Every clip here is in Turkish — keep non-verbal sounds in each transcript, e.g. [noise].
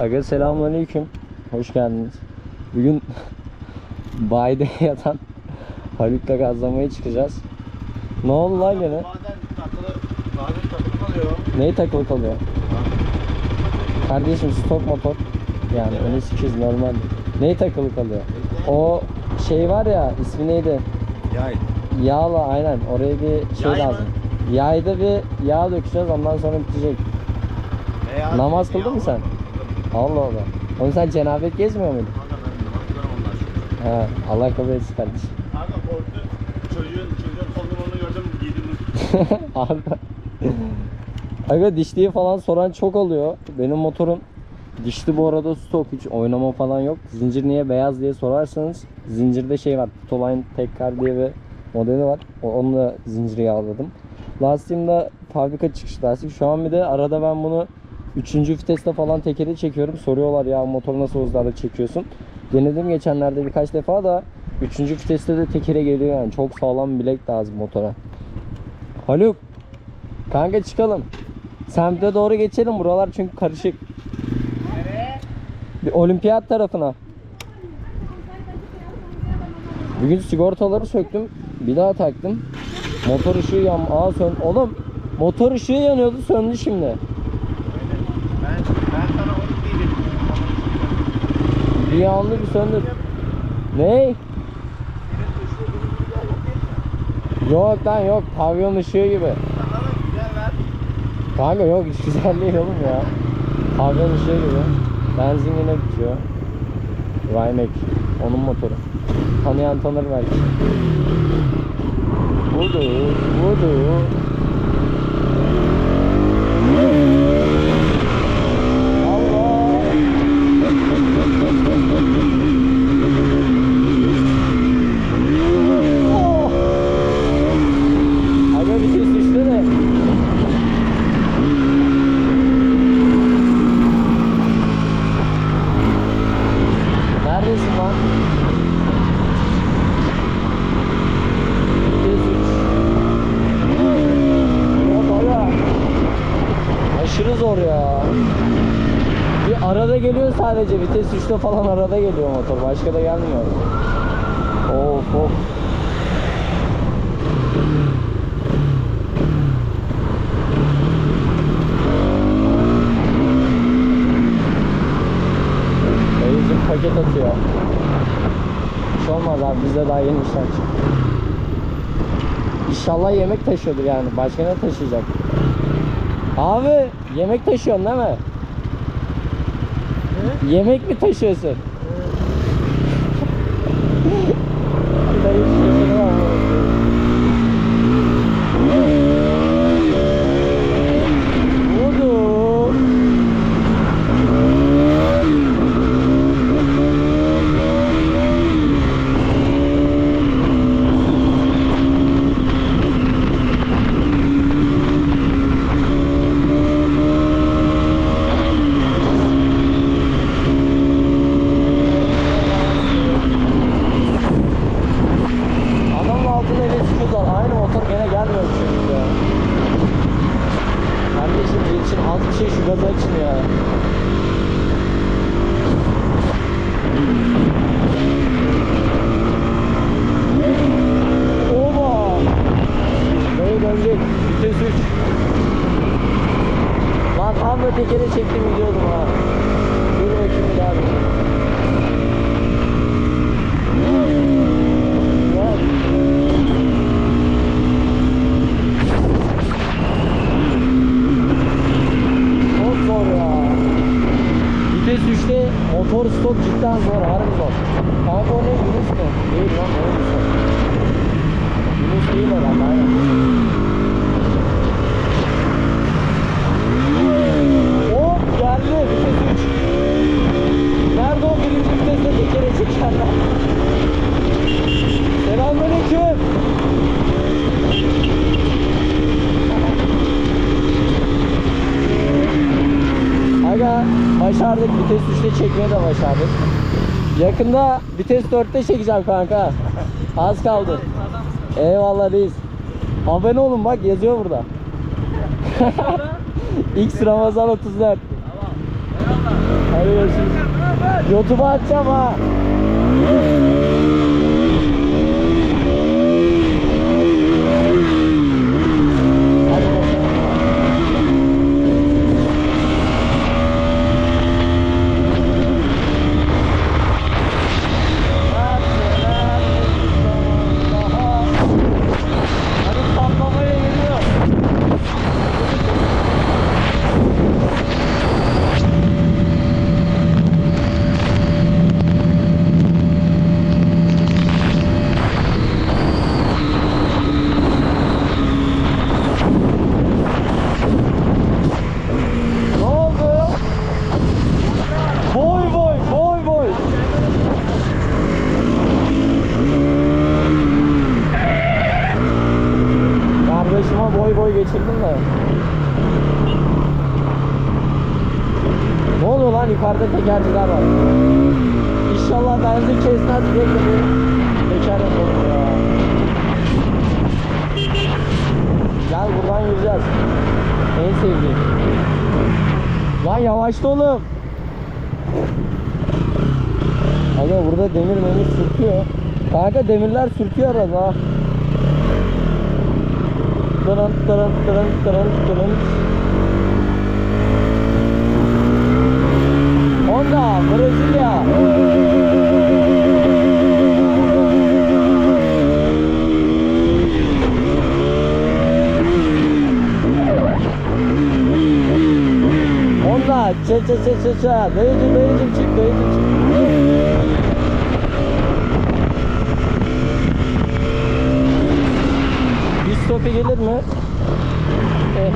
Aga selamünaleyküm. Hoş geldiniz. Bugün [laughs] bayide [laughs] yatan Haluk'la gazlamaya çıkacağız. Ne oldu lan gene? Bazen takılı, bazen takılı kalıyor. Neyi takılı kalıyor? Kardeşim stok motor. Yani öyle sikiz normal. Neyi takılı kalıyor? O şey var ya ismi neydi? Yay. Yağla aynen oraya bir şey Yay mı? lazım. Yayda bir yağ dökeceğiz ondan sonra bitecek. Beyaz Namaz kıldın mı sen? Allah Allah. Oğlum sen cenabet gezmiyor muydun? Kanka ben namaz kılarım Allah kabul etsin kardeşim. Kanka korktu. Çocuğun, çocuğun numaranı gördüm giydim. [laughs] Abi. Aga dişliği falan soran çok oluyor. Benim motorum dişli bu arada stok hiç oynama falan yok. Zincir niye beyaz diye sorarsanız zincirde şey var. Toline Tekkar diye bir modeli var. Onunla zinciri yağladım. Lastiğim de fabrika çıkış lastik. Şu an bir de arada ben bunu 3. viteste falan tekeri çekiyorum. Soruyorlar ya motoru nasıl hızlarda çekiyorsun. Denedim geçenlerde birkaç defa da 3. viteste de tekere geliyor yani. Çok sağlam bilek lazım motora. Haluk. Kanka çıkalım. Semte doğru geçelim. Buralar çünkü karışık. Bir olimpiyat tarafına. Bugün sigortaları söktüm. Bir daha taktım. Motor ışığı yan... Aa sön... Oğlum motor ışığı yanıyordu söndü şimdi. Ben, ben. Bir söndü. Ne? Yok lan yok. Pavyon ışığı gibi. Kanka yok hiç güzel değil oğlum ya. Pavyon ışığı gibi. Benzin yine bitiyor. Rymek. Onun motoru. Tanıyan tanır belki. Budu, budu. Allah. Oh. Aga bir ses düştü de. Neredesin lan? Vites üç. Yok aga. Aşırı zor ya. Bir arada geliyor sadece vites 3'te falan arada geliyor motor. Başka da gelmiyor. Of of. Dayıcım paket atıyor. Hiç olmaz abi bizde daha yeni işler. İnşallah yemek taşıyordur yani. Başka ne taşıyacak? Abi yemek taşıyorsun değil mi? Yemek mi taşıyorsun? Dayı şaşırdı ama. Budur. Adamın altına ele sıkıyorlar. Aynı motor gene gelmiyor çünkü ya. Kardeşim için az bir şey şu gazı açın ya. Oba! Böyle dönecek. Vites 3. Lan tekere çektim gidiyordum ha. Dur bakayım bir daha bir. Vites 3'te motor stok cidden zor, harbi 5'te çekmeye de başardık. Yakında vites 4'te çekeceğim kanka. Az kaldı. Eyvallah reis. Abone olun bak yazıyor burada. [laughs] X Ramazan 34. Hadi görüşürüz. Youtube'a atacağım ha. Geçirdim de. Ne oluyor lan yukarıda tekerciler var. İnşallah benzin kesmez diye bir teker ya. Gel buradan yürüyeceğiz. En sevdiğim. Lan yavaşla oğlum. Aga burada demir memir sürtüyor. Kanka demirler sürtüyor arada. Tırın tırın tırın tırın tırın. Honda Brezilya. Honda çe çe çe çe çe. Dayıcım dayıcım çık dayıcım çık. Bir stopi gelir mi? Eh, eh.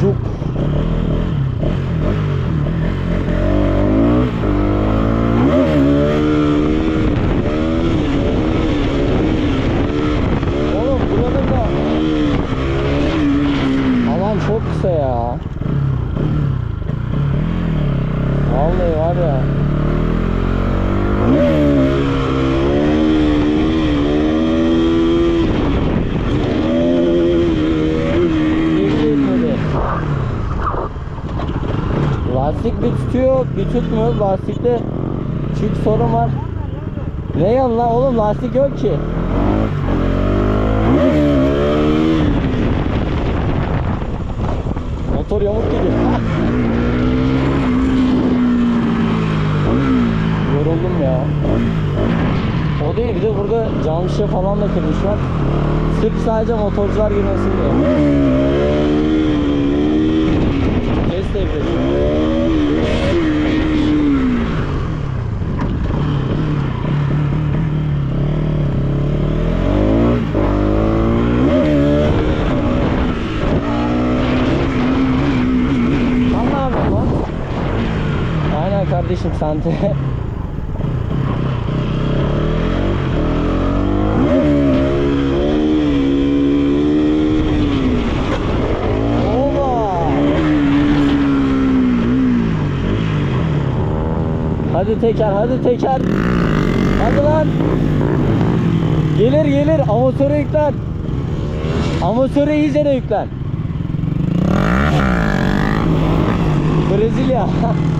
Cuk. Oğlum buranın da alan çok kısa ya. Vallahi var ya. İyi etmedi. Lastik bir bir tutmuyor. Lastikte çift sorun var. Ne yan lan oğlum lastik yok ki. Motor yamuk gidiyor. Yoruldum ya. O değil bir de burada cam şişe falan da kırmışlar. Sırf sadece motorcular girmesin diye. Test devre. Sen ne yapıyorsun lan? De. Oba! Hadi teker, hadi teker. Hadi lan. Gelir gelir, amatörü yüklen. Amatörü iyice de yüklen. Brezilya. [laughs]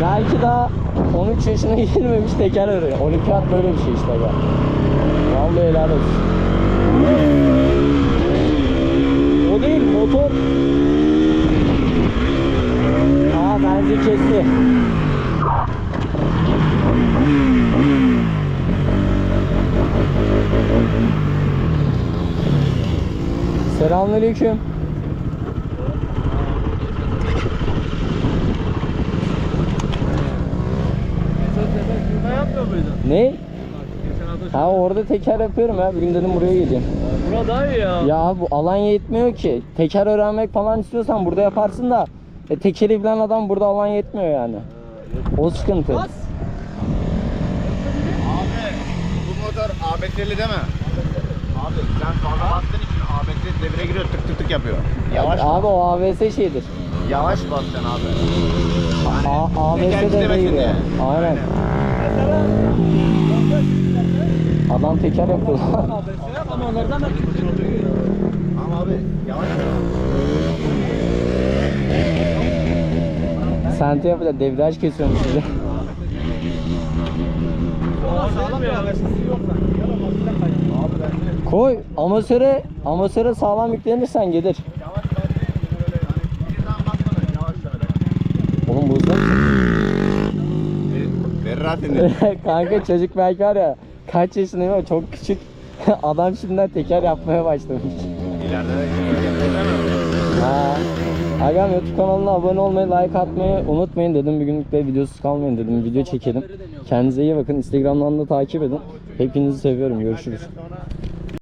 Belki daha 13 yaşına [laughs] girmemiş teker arıyor. Olimpiyat böyle bir şey işte be. Vallahi helal olsun. O değil motor. Aa benzin kesti. Selamünaleyküm. Ne Ha orada teker yapıyorum ya. Bir gün dedim buraya geleyim. Bura daha iyi ya. Ya bu alan yetmiyor ki. Teker öğrenmek falan istiyorsan burada yaparsın da e, tekeri bilen adam burada alan yetmiyor yani. O sıkıntı. Abi bu motor ABS'li değil mi? Abi sen fazla bastığın için ABS devre giriyor tık tık tık yapıyor. Yavaş Abi o ABS şeydir. yavaş basacaksın abi. A teker ABS giriyor. diye. Aynen. Adam teker yapıyor. [laughs] Ama onlardan da Ama abi yavaş. Sente yapıyor. Devraj kesiyormuş size. [laughs] Koy. Amasöre, amasöre sağlam yüklenirsen gelir. Oğlum bozulur [laughs] Ferrati'nin. Kanka çocuk belki var ya kaç yaşındayım ama çok küçük. [laughs] Adam şimdiden teker yapmaya başlamış. İleride de Ha. Agam YouTube kanalına abone olmayı, like atmayı unutmayın dedim. Bugünlük de videosuz kalmayın dedim. Video çekelim. Kendinize iyi bakın. Instagram'dan da takip edin. Hepinizi seviyorum. Görüşürüz.